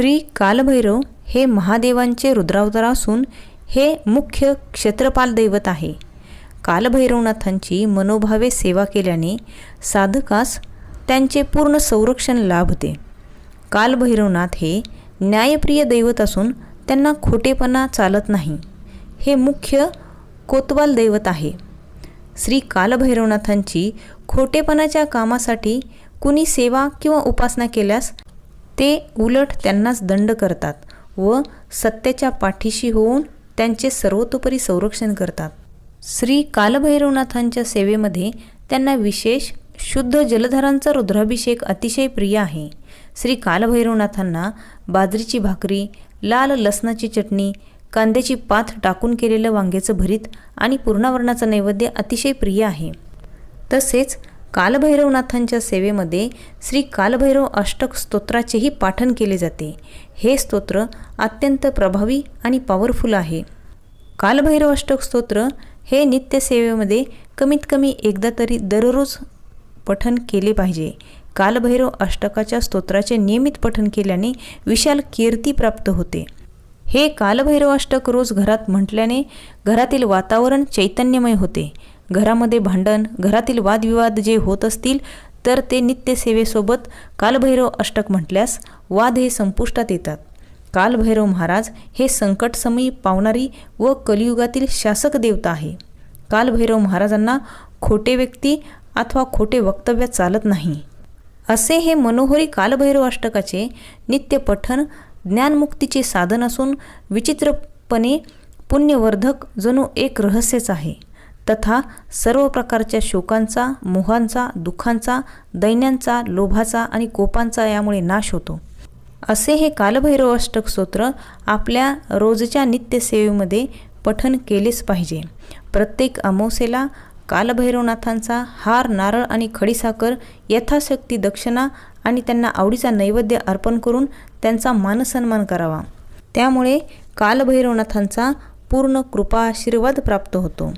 श्री कालभैरव हे महादेवांचे रुद्रावतार असून हे मुख्य क्षेत्रपाल दैवत आहे. कालभैरवनाथांची मनोभावे सेवा केल्याने साधकास त्यांचे पूर्ण संरक्षण लाभते कालभैरवनाथ हे न्यायप्रिय दैवत असून त्यांना खोटेपणा चालत नाही. हे मुख्य कोतवाल दैवत आहे. श्री कालभैरवनाथांची खोटेपणाच्या कामासाठी कुणी सेवा किंवा उपासना केल्यास ते उलट त्यांनाच दंड करतात व सत्याच्या पाठीशी होऊन त्यांचे सर्वतोपरी संरक्षण करतात. श्री कालभैरवनाथांच्या सेवेमध्ये त्यांना विशेष शुद्ध जलधरांचा रुद्राभिषेक अतिशय प्रिय आहे. श्री कालभैरवनाथांना बाजरीची भाकरी लाल लसणाची चटणी कांद्याची पाथ टाकून केलेलं वांग्याचं भरीत आणि पूर्णावरणाचं नैवेद्य अतिशय प्रिय आहे. तसेच कालभैरवनाथांच्या सेवेमध्ये श्री कालभैरव अष्टक स्तोत्राचेही पाठन केले जाते. हे स्तोत्र अत्यंत प्रभावी आणि पॉवरफुल आहे. कालभैरव अष्टक स्तोत्र हे नित्यसेवेमध्ये कमीत कमी एकदा तरी दररोज पठन केले पाहिजे. कालभैरव अष्टकाच्या स्तोत्राचे नियमित पठन केल्याने विशाल कीर्ती प्राप्त होते. हे कालभैरव अष्टक रोज घरात म्हटल्याने घरातील वातावरण चैतन्यमय होते. घरामध्ये भांडण घरातील वादविवाद जे होत असतील तर ते नित्यसेवेसोबत कालभैरव अष्टक म्हटल्यास वाद हे संपुष्टात येतात. कालभैरव महाराज हे संकटसमयी पावणारी व कलियुगातील शासक देवता आहे. कालभैरव महाराजांना खोटे व्यक्ती अथवा खोटे वक्तव्य चालत नाही. असे हे मनोहरी कालभैरव अष्टकाचे नित्य पठन ज्ञानमुक्तीचे साधन असून विचित्रपणे पुण्यवर्धक जणू एक रहस्यच आहे. तथा सर्व प्रकारच्या शोकांचा मोहांचा दुःखांचा दैन्यांचा लोभाचा आणि कोपांचा यामुळे नाश होतो. असे हे कालभैरवाष्टक स्तोत्र आपल्या रोजच्या नित्यसेवेमध्ये पठन केलेच पाहिजे. प्रत्येक अमावस्येला कालभैरवनाथांचा हार नारळ आणि खडीसाखर यथाशक्ती दक्षिणा आणि त्यांना आवडीचा नैवेद्य अर्पण करून त्यांचा मानसन्मान करावा. त्यामुळे कालभैरवनाथांचा पूर्ण कृपा आशीर्वाद प्राप्त होतो.